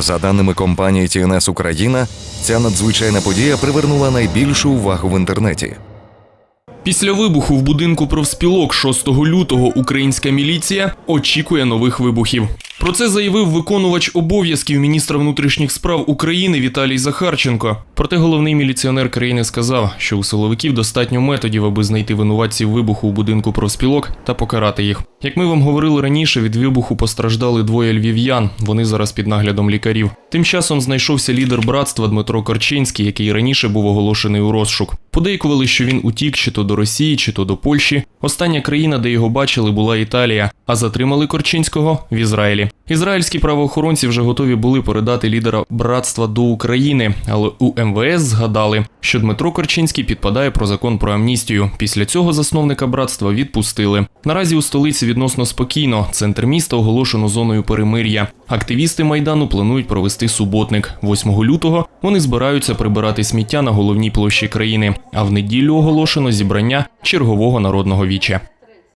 За даними компанії TNS Україна, ця надзвичайна подія привернула найбільшу увагу в інтернеті. Після вибуху в будинку профспілок 6 лютого українська міліція очікує нових вибухів. Про це заявив виконувач обов'язків міністра внутрішніх справ України Віталій Захарченко. Проте головний міліціонер країни сказав, що у силовиків достатньо методів, аби знайти винуватців вибуху у будинку профспілок та покарати їх. Як ми вам говорили раніше, від вибуху постраждали двоє львів'ян. Вони зараз під наглядом лікарів. Тим часом знайшовся лідер братства Дмитро Корчинський, який раніше був оголошений у розшук. Подейкували, що він утік чи то до Росії, чи то до Польщі. Остання країна, де його бачили, була Італія, а затримали Корчинського в Ізраїлі. Ізраїльські правоохоронці вже готові були передати лідера братства до України, але у МВС згадали, що Дмитро Корчинський підпадає про закон про амністію. Після цього засновника братства відпустили. Наразі у столиці відносно спокійно. Центр міста оголошено зоною перемир'я. Активісти майдану планують провести суботник. 8 лютого вони збираються прибирати сміття на головній площі країни. А в неділю оголошено зібрання чергового народного віча.